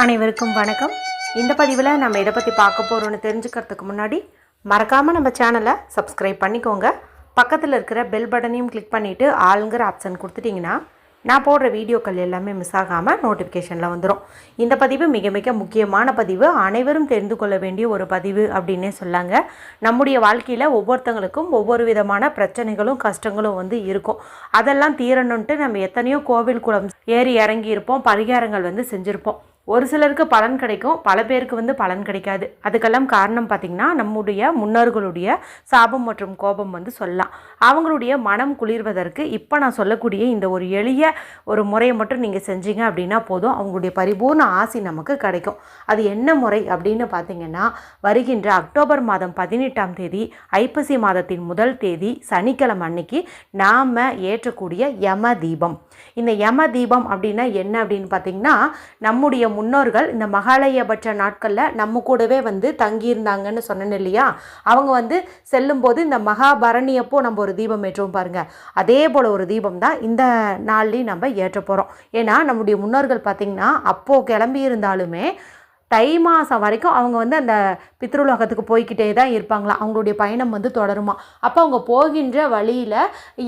அனைவருக்கும் வணக்கம். இந்த பதிவில் நம்ம எதை பற்றி பார்க்க போகிறோம்னு தெரிஞ்சுக்கிறதுக்கு முன்னாடி மறக்காமல் நம்ம சேனலை சப்ஸ்கிரைப் பண்ணிக்கோங்க. பக்கத்தில் இருக்கிற பெல் பட்டனையும் கிளிக் பண்ணிவிட்டு ஆளுங்கிற ஆப்ஷன் கொடுத்துட்டிங்கன்னா நான் போடுற வீடியோக்கள் எல்லாமே மிஸ் ஆகாமல் நோட்டிஃபிகேஷனில் வந்துடும் இந்த பதிவு மிக மிக முக்கியமான பதிவு. அனைவரும் தெரிந்து கொள்ள வேண்டிய ஒரு பதிவு அப்படின்னே சொல்லாங்க. நம்முடைய வாழ்க்கையில் ஒவ்வொருத்தங்களுக்கும் ஒவ்வொரு விதமான பிரச்சனைகளும் கஷ்டங்களும் வந்து இருக்கும். அதெல்லாம் தீரணுன்ட்டு நம்ம எத்தனையோ கோவில் குளம் ஏறி இறங்கி இருப்போம் பரிகாரங்கள் வந்து செஞ்சுருப்போம். ஒரு சிலருக்கு பலன் கிடைக்கும் பல பேருக்கு வந்து பலன் கிடைக்காது. அதுக்கெல்லாம் காரணம் பார்த்திங்கன்னா நம்முடைய முன்னோர்களுடைய சாபம் மற்றும் கோபம் வந்து சொல்லலாம். அவங்களுடைய மனம் குளிர்வதற்கு இப்போ நான் சொல்லக்கூடிய இந்த ஒரு எளிய ஒரு முறையை மட்டும் நீங்கள் செஞ்சீங்க அப்படின்னா போதும். அவங்களுடைய பரிபூர்ண ஆசி நமக்கு கிடைக்கும். அது என்ன முறை அப்படின்னு பார்த்தீங்கன்னா வருகின்ற அக்டோபர் மாதம் பதினெட்டாம் தேதி ஐப்பசி மாதத்தின் முதல் தேதி சனிக்கிழமை அன்னைக்கு நாம் ஏற்றக்கூடிய யம தீபம். இந்த யம தீபம் அப்படின்னா என்ன அப்படின்னு பார்த்தீங்கன்னா நம்முடைய முன்னோர்கள் இந்த மகாலயபட்ச நாட்களில் நம்ம கூடவே வந்து தங்கியிருந்தாங்கன்னு சொன்னேன் இல்லையா? அவங்க வந்து செல்லும்போது இந்த மகாபரணி அப்போ நம்ம ஒரு தீபம் ஏற்றுவோம் பாருங்கள் அதே போல் ஒரு தீபம் தான் இந்த நாள்லேயும் நம்ம ஏற்ற போகிறோம் ஏன்னா நம்முடைய முன்னோர்கள் பார்த்திங்கன்னா அப்போது கிளம்பி இருந்தாலுமே தை மாதம் வரைக்கும் அவங்க வந்து அந்த பித்ருலோகத்துக்கு போய்க்கிட்டே தான் இருப்பாங்களாம் அவங்களுடைய பயணம் வந்து தொடருமா? அப்போ அவங்க போகின்ற வழியில்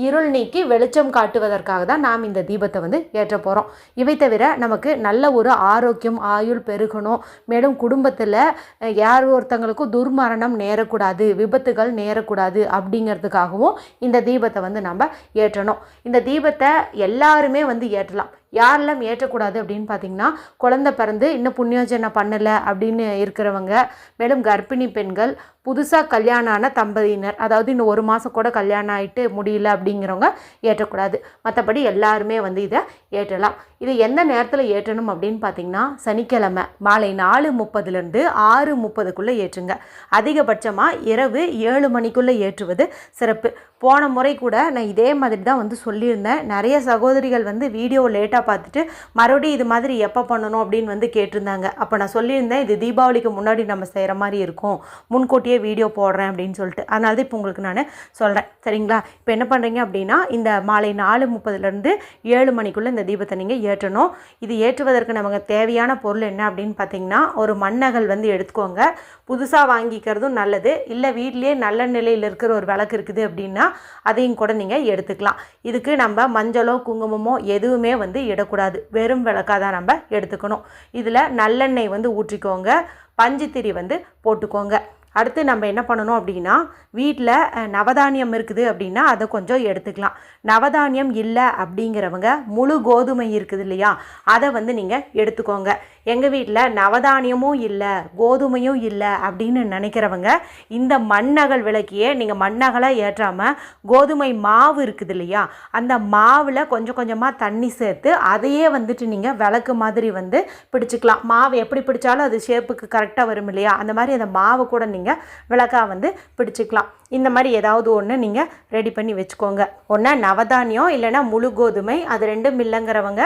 இருள் நீக்கி வெளிச்சம் காட்டுவதற்காக தான் நாம் இந்த தீபத்தை வந்து ஏற்ற போகிறோம் இவை தவிர நமக்கு நல்ல ஒரு ஆரோக்கியம் ஆயுள் பெருகணும். மேலும் குடும்பத்தில் யார் ஒருத்தங்களுக்கும் துர்மரணம் நேரக்கூடாது விபத்துகள் நேரக்கூடாது அப்படிங்கிறதுக்காகவும் இந்த தீபத்தை வந்து நம்ம ஏற்றணும். இந்த தீபத்தை எல்லாருமே வந்து ஏற்றலாம். யாரெல்லாம் ஏற்றக்கூடாது அப்படின்னு பார்த்தீங்கன்னா குழந்தை பிறந்து இன்னும் புண்ணியோஜனை பண்ணலை அப்படின்னு இருக்கிறவங்க மேலும் கர்ப்பிணி பெண்கள் புதுசாக கல்யாணம் ஆன தம்பதியினர். அதாவது இன்னும் ஒரு மாதம் கூட கல்யாணம் ஆகிட்டு முடியல அப்படிங்கிறவங்க ஏற்றக்கூடாது. மற்றபடி எல்லாருமே வந்து இதை ஏற்றலாம். இது எந்த நேரத்தில் ஏற்றணும் அப்படின்னு பார்த்தீங்கன்னா சனிக்கிழமை மாலை நாலு முப்பதுலேருந்து ஆறு முப்பதுக்குள்ளே ஏற்றுங்க. அதிகபட்சமாக இரவு ஏழு மணிக்குள்ளே ஏற்றுவது சிறப்பு. போன முறை கூட நான் இதே மாதிரி தான் வந்து சொல்லியிருந்தேன். நிறைய சகோதரிகள் வந்து வீடியோ லேட்டாக பார்த்துட்டு மறுபடியும் இது மாதிரி எப்போ பண்ணணும்? அப்படின்னு வந்து கேட்டிருந்தாங்க. அப்போ நான் சொல்லியிருந்தேன் இது தீபாவளிக்கு முன்னாடி நம்ம செய்கிற மாதிரி இருக்கும். முன்கூட்டியே வீடியோ போடுறேன் அப்படின்னு சொல்லிட்டு. அதனால தான் இப்போ உங்களுக்கு நான் சொல்கிறேன் சரிங்களா? இப்போ என்ன பண்ணுறீங்க அப்படின்னா இந்த மாலை நாலு முப்பதுலேருந்து ஏழு மணிக்குள்ளே இந்த தீபத்தை நீங்கள் ஏற்றணும். இது ஏற்றுவதற்கு நமக்கு தேவையான பொருள் என்ன அப்படின்னு பார்த்தீங்கன்னா ஒரு மண்ணகல் வந்து எடுத்துக்கோங்க. புதுசாக வாங்கிக்கிறதும் நல்லது. இல்லை வீட்லேயே நல்ல நிலையில் இருக்கிற ஒரு விளக்கு இருக்குது அப்படின்னா அதையும் கூட நீங்கள் எடுத்துக்கலாம். இதுக்கு நம்ம மஞ்சளோ குங்குமமோ எதுவுமே வந்து இடக்கூடாது. வெறும் விளக்காக தான் நம்ம எடுத்துக்கணும். இதில் நல்லெண்ணெய் வந்து ஊற்றிக்கோங்க. பஞ்சுத்திரி வந்து போட்டுக்கோங்க. அடுத்து நம்ம என்ன பண்ணணும் அப்படின்னா வீட்டில் நவதானியம் இருக்குது அப்படின்னா அதை கொஞ்சம் எடுத்துக்கலாம். நவதானியம் இல்லை அப்படிங்கிறவங்க முழு கோதுமை இருக்குது இல்லையா? அதை வந்து நீங்கள் எடுத்துக்கோங்க. எங்கள் வீட்டில் நவதானியமும் இல்லை கோதுமையும் இல்லை அப்படின்னு நினைக்கிறவங்க இந்த மண்ணகல் விளக்கியே நீங்கள் மண்ணகலாக ஏற்றாமல் கோதுமை மாவு இருக்குது இல்லையா அந்த மாவில் கொஞ்சம் கொஞ்சமாக தண்ணி சேர்த்து அதையே வந்துட்டு நீங்கள் விளக்கு மாதிரி வந்து பிடிச்சிக்கலாம். மாவு எப்படி பிடிச்சாலும் அது ஷேப்புக்கு கரெக்டாக வரும் இல்லையா அந்த மாதிரி அந்த மாவு கூட நீங்கள் விளக்காக வந்து பிடிச்சிக்கலாம். இந்த மாதிரி ஏதாவது ஒன்று நீங்கள் ரெடி பண்ணி வச்சுக்கோங்க. ஒன்றா நவதானியம் இல்லைன்னா முழு கோதுமை அது ரெண்டும் இல்லைங்கிறவங்க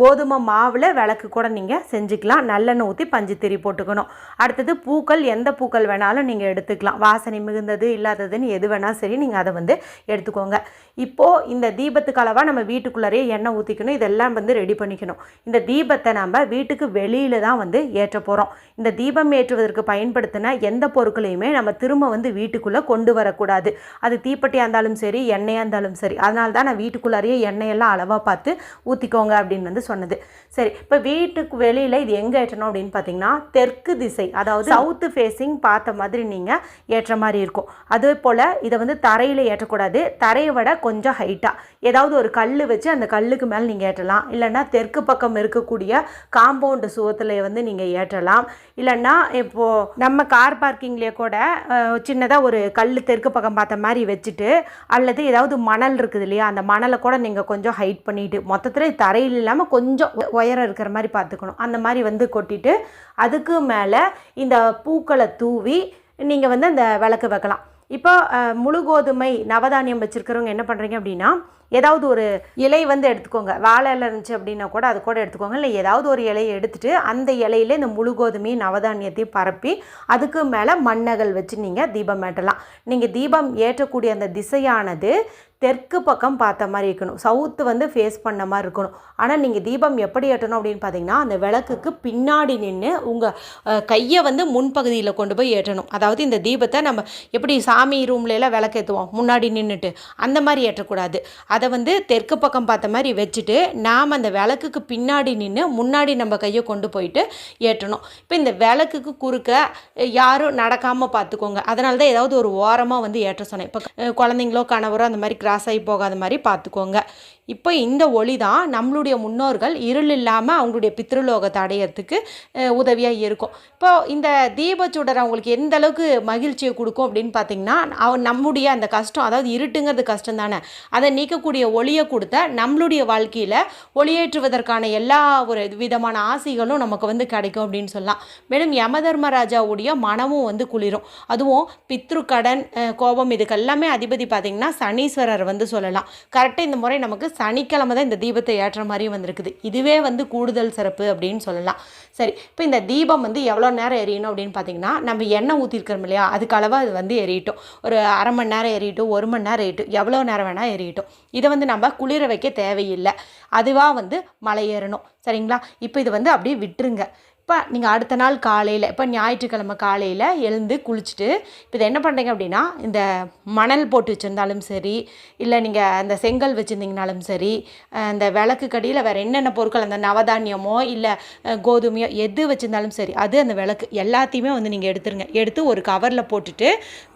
கோதுமை மாவில் விளக்கு கூட நீங்கள் செஞ்சுக்கலாம். நல்லெண்ணெய் ஊற்றி பஞ்சுத்திரி போட்டுக்கணும். அடுத்தது பூக்கள் எந்த பூக்கள் வேணாலும் நீங்கள் எடுத்துக்கலாம். வாசனை மிகுந்தது இல்லாததுன்னு எது வேணாலும் சரி நீங்கள் அதை வந்து எடுத்துக்கோங்க. இப்போது இந்த தீபத்துக்கு அளவாக நம்ம வீட்டுக்குள்ளாரே எண்ணெய் ஊற்றிக்கணும் இதெல்லாம் வந்து ரெடி பண்ணிக்கணும். இந்த தீபத்தை நம்ம வீட்டுக்கு வெளியில் தான் வந்து ஏற்ற போகிறோம் இந்த தீபம் ஏற்றுவதற்கு பயன்படுத்தின எந்த பொருட்களையுமே நம்ம திரும்ப வந்து வீட்டுக்குள்ளே கொண்டு வரக்கூடாது. அது தீப்பெட்டியாக இருந்தாலும் சரி எண்ணெயாக இருந்தாலும் சரி. அதனால தான் நான் வீட்டுக்குள்ளாரையே எண்ணெயெல்லாம் அளவாக பார்த்து ஊற்றிக்கோங்க அப்படின்னு வந்து சொன்னது. சரி இப்போ வீட்டுக்கு வெளியில் இது எங்கே ஏற்றணும் அப்படின்னு பார்த்தீங்கன்னா தெற்கு திசை அதாவது சவுத்து ஃபேஸிங் பார்த்த மாதிரி நீங்கள் ஏற்ற மாதிரி இருக்கும். அதே போல் இதை வந்து தரையில் ஏற்றக்கூடாது. தரையை விட கொஞ்சம் ஹைட்டாக ஏதாவது ஒரு கல் வச்சு அந்த கல்லுக்கு மேலே நீங்கள் ஏற்றலாம். இல்லைன்னா தெற்கு பக்கம் இருக்கக்கூடிய காம்பவுண்டு சுவத்தில் வந்து நீங்கள் ஏற்றலாம். இல்லைன்னா இப்போது நம்ம கார் பார்க்கிங்லேயே கூட சின்னதாக ஒரு கல் தெற்கு பக்கம் பார்த்த மாதிரி வச்சுட்டு அல்லது ஏதாவது மணல் இருக்குது இல்லையா அந்த மணலை கூட நீங்கள் கொஞ்சம் ஹைட் பண்ணிட்டு மொத்தத்தில் தரையில் இல்லாமல் கொஞ்சம் உயரம் இருக்கிற மாதிரி பார்த்துக்கணும். அந்த மாதிரி வந்து கொட்டிட்டு அதுக்கு மேலே இந்த பூக்களை தூவி நீங்கள் வந்து அந்த விளக்கு வைக்கலாம். இப்போ முழு கோதுமை நவதானியம் வச்சுருக்கிறவங்க என்ன பண்ணுறீங்க அப்படின்னா ஏதாவது ஒரு இலை வந்து எடுத்துக்கோங்க. வாழை இலை இருந்துச்சு அப்படின்னா கூட அது கூட எடுத்துக்கோங்க. இல்லை ஏதாவது ஒரு இலையை எடுத்துகிட்டு அந்த இலையில இந்த முழு கோதுமையும் நவதானியத்தையும் பரப்பி அதுக்கு மேலே மண்ணகல் வச்சு நீங்கள் தீபம் ஏற்றலாம். நீங்கள் தீபம் ஏற்றக்கூடிய அந்த திசையானது தெற்கு பக்கம் பார்த்த மாதிரி இருக்கணும். சவுத்து வந்து ஃபேஸ் பண்ண மாதிரி இருக்கணும். ஆனால் நீங்கள் தீபம் எப்படி ஏற்றணும் அப்படின்னு பார்த்தீங்கன்னா அந்த விளக்குக்கு பின்னாடி நின்று உங்கள் கையை வந்து முன்பகுதியில் கொண்டு போய் ஏற்றணும். அதாவது இந்த தீபத்தை நம்ம எப்படி சாமி ரூம்ல விளக்கு ஏற்றுவோம் முன்னாடி நின்றுட்டு அந்த மாதிரி ஏற்றக்கூடாது. அதை வந்து தெற்கு பக்கம் பார்த்த மாதிரி வச்சுட்டு நாம் அந்த விளக்குக்கு பின்னாடி நின்று முன்னாடி நம்ம கையை கொண்டு போயிட்டு ஏற்றணும். இப்போ இந்த விளக்குக்கு குறுக்க யாரும் நடக்காமல் பார்த்துக்கோங்க. அதனால தான் ஏதாவது ஒரு ஓரமாக வந்து ஏற்ற சொன்னேன். இப்போ குழந்தைங்களோ கணவரோ அந்த மாதிரி கிராஸ் ஆகி போகாத மாதிரி பார்த்துக்கோங்க. இப்போ இந்த ஒளி தான் நம்மளுடைய முன்னோர்கள் இருள் இல்லாமல் அவங்களுடைய பித்ருலோகத்தை அடையிறதுக்கு உதவியாக இருக்கும். இப்போ இந்த தீபச்சுடர் அவங்களுக்கு எந்த அளவுக்கு மகிழ்ச்சியை கொடுக்கும் அப்படின்னு பார்த்தீங்கன்னா அவ நம்முடைய அந்த கஷ்டம் அதாவது இருட்டுங்கிறது கஷ்டம் தானே அதை நீக்கக்கூடிய ஒளியை கொடுத்த நம்மளுடைய வாழ்க்கையில் ஒளியேற்றுவதற்கான எல்லா ஒரு விதமான ஆசைகளும் நமக்கு வந்து கிடைக்கும் அப்படின்னு சொல்லலாம். மேலும் யமதர்மராஜாவுடைய மனமும் வந்து குளிரும். அதுவும் பித்ரு கடன் கோபம் இதுக்கெல்லாமே அதிபதி பார்த்திங்கன்னா சனீஸ்வரர் வந்து சொல்லலாம். கரெக்டாக இந்த முறை நமக்கு சனிக்கிழமை தான் இந்த தீபத்தை ஏற்ற மாதிரியும் வந்திருக்குது. இதுவே வந்து கூடுதல் சிறப்பு அப்படின்னு சொல்லலாம். சரி இப்போ இந்த தீபம் வந்து எவ்வளோ நேரம் எரியணும் அப்படின்னு பார்த்தீங்கன்னா நம்ம எண்ணெய் ஊற்றிருக்கிறோம் இல்லையா? அதுக்கு அளவாக அது வந்து எரியட்டும். ஒரு அரை மணி நேரம் எரியட்டும் ஒரு மணி நேரம் எரியட்டும் எவ்வளோ நேரம் வேணால் எரியட்டும். இதை வந்து நம்ம குளிர வைக்க தேவையில்லை. அதுவாக வந்து மலை ஏறணும். சரிங்களா? இப்போ இது வந்து அப்படியே விட்டுருங்க. இப்போ நீங்கள் அடுத்த நாள் காலையில் இப்போ ஞாயிற்றுக்கிழமை காலையில் எழுந்து குளிச்சுட்டு இப்போ இதை என்ன பண்ணுறீங்க அப்படின்னா இந்த மணல் போட்டு வச்சுருந்தாலும் சரி இல்லை நீங்கள் அந்த செங்கல் வச்சுருந்தீங்கனாலும் சரி அந்த விளக்கு கடியில் வேறு என்னென்ன பொருட்கள் அந்த நவதானியமோ இல்லை கோதுமையோ எது வச்சுருந்தாலும் சரி அது அந்த விளக்கு எல்லாத்தையுமே வந்து நீங்கள் எடுத்துருங்க. எடுத்து ஒரு கவரில் போட்டுட்டு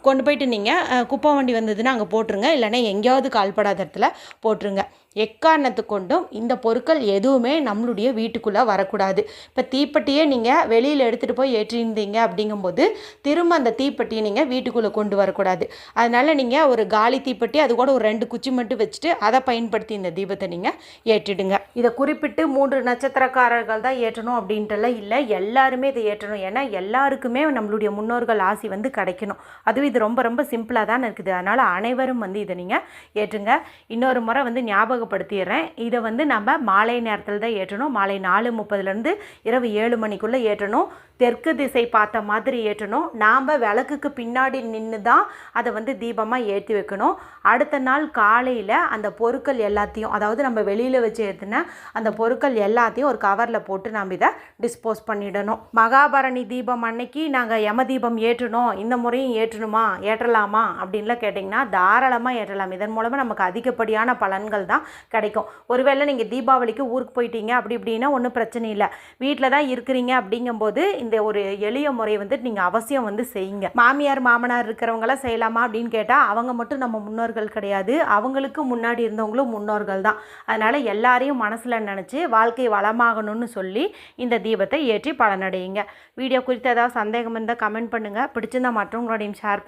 கொண்டு போயிட்டு நீங்கள் குப்பை வண்டி வந்ததுன்னா அங்கே போட்டுருங்க. இல்லைன்னா எங்கேயாவது கால்படாத இடத்துல போட்டுருங்க. எக்காரணத்து கொண்டும் இந்த பொருட்கள் எதுவுமே நம்மளுடைய வீட்டுக்குள்ளே வரக்கூடாது. இப்போ தீப்பெட்டியே நீங்கள் வெளியில் எடுத்துகிட்டு போய் ஏற்றிருந்தீங்க அப்படிங்கும்போது திரும்ப அந்த தீப்பெட்டியை நீங்கள் வீட்டுக்குள்ளே கொண்டு வரக்கூடாது. அதனால் நீங்கள் ஒரு காலி தீப்பெட்டி அது கூட ஒரு ரெண்டு குச்சி மட்டும் வச்சுட்டு அதை பயன்படுத்தி இந்த தீபத்தை நீங்கள் ஏற்றிடுங்க. இதை குறிப்பிட்டு மூன்று நட்சத்திரக்காரர்கள் தான் ஏற்றணும் அப்படின்ட்டுலாம் இல்லை. எல்லாருமே இதை ஏற்றணும். ஏன்னா எல்லாருக்குமே நம்மளுடைய முன்னோர்கள் ஆசி வந்து கிடைக்கணும். அதுவும் இது ரொம்ப ரொம்ப சிம்பிளாக தான் இருக்குது. அதனால் அனைவரும் வந்து இதை நீங்கள் ஏற்றுங்க. இன்னொரு முறை வந்து ஞாபகப்படுத்திடுறேன். இதை வந்து நம்ம மாலை நேரத்தில் தான் ஏற்றணும். மாலை நாலு முப்பதுலேருந்து இரவு ஏழு மணிக்குள்ளே ஏற்றணும். தெற்கு திசை பார்த்த மாதிரி ஏற்றணும். நாம் விளக்குக்கு பின்னாடி நின்று தான் அதை வந்து தீபமாக ஏற்றி வைக்கணும். அடுத்த நாள் காலையில் அந்த பொருட்கள் எல்லாத்தையும் அதாவது நம்ம வெளியில் வச்சு ஏற்றின அந்த பொருட்கள் எல்லாத்தையும் ஒரு கவரில் போட்டு நாம் இதை டிஸ்போஸ் பண்ணிடணும். மகாபரணி தீபம் அன்னைக்கு நாங்கள் யம தீபம் ஏற்றணும். இந்த முறையும் ஏற்றணுமா? ஏற்றலாமா? அப்படின்லாம் கேட்டிங்கன்னா தாராளமாக ஏற்றலாம். இதன் மூலமாக நமக்கு அதிகப்படியான பலன்கள் தான் கிடைக்கும். ஒருவேளை நீங்கள் தீபாவளிக்கு ஊருக்கு போயிட்டீங்க அப்படி இப்படின்னா ஒன்றும் பிரச்சனை இல்லை. வீட்டில் தான் இருக்கிறீங்க அப்படிங்கும்போது இந்த ஒரு எளிய முறை வந்து நீங்கள் அவசியம் வந்து செய்யுங்க. மாமியார் மாமனார் இருக்கிறவங்களாம் செய்யலாமா அப்படின்னு கேட்டால் அவங்க மட்டும் நம்ம முன்னோர்கள் கிடையாது. அவங்களுக்கு முன்னாடி இருந்தவங்களும் முன்னோர்கள் தான். அதனால் எல்லாரையும் மனசில் நினச்சி வாழ்க்கை வளமாகணும்னு சொல்லி இந்த தீபத்தை ஏற்றி பலனடையுங்க. வீடியோ குறித்து ஏதாவது சந்தேகம் இருந்தால் கமெண்ட் பண்ணுங்கள் பிடிச்சிருந்தா மற்றவங்களோடையும் ஷேர்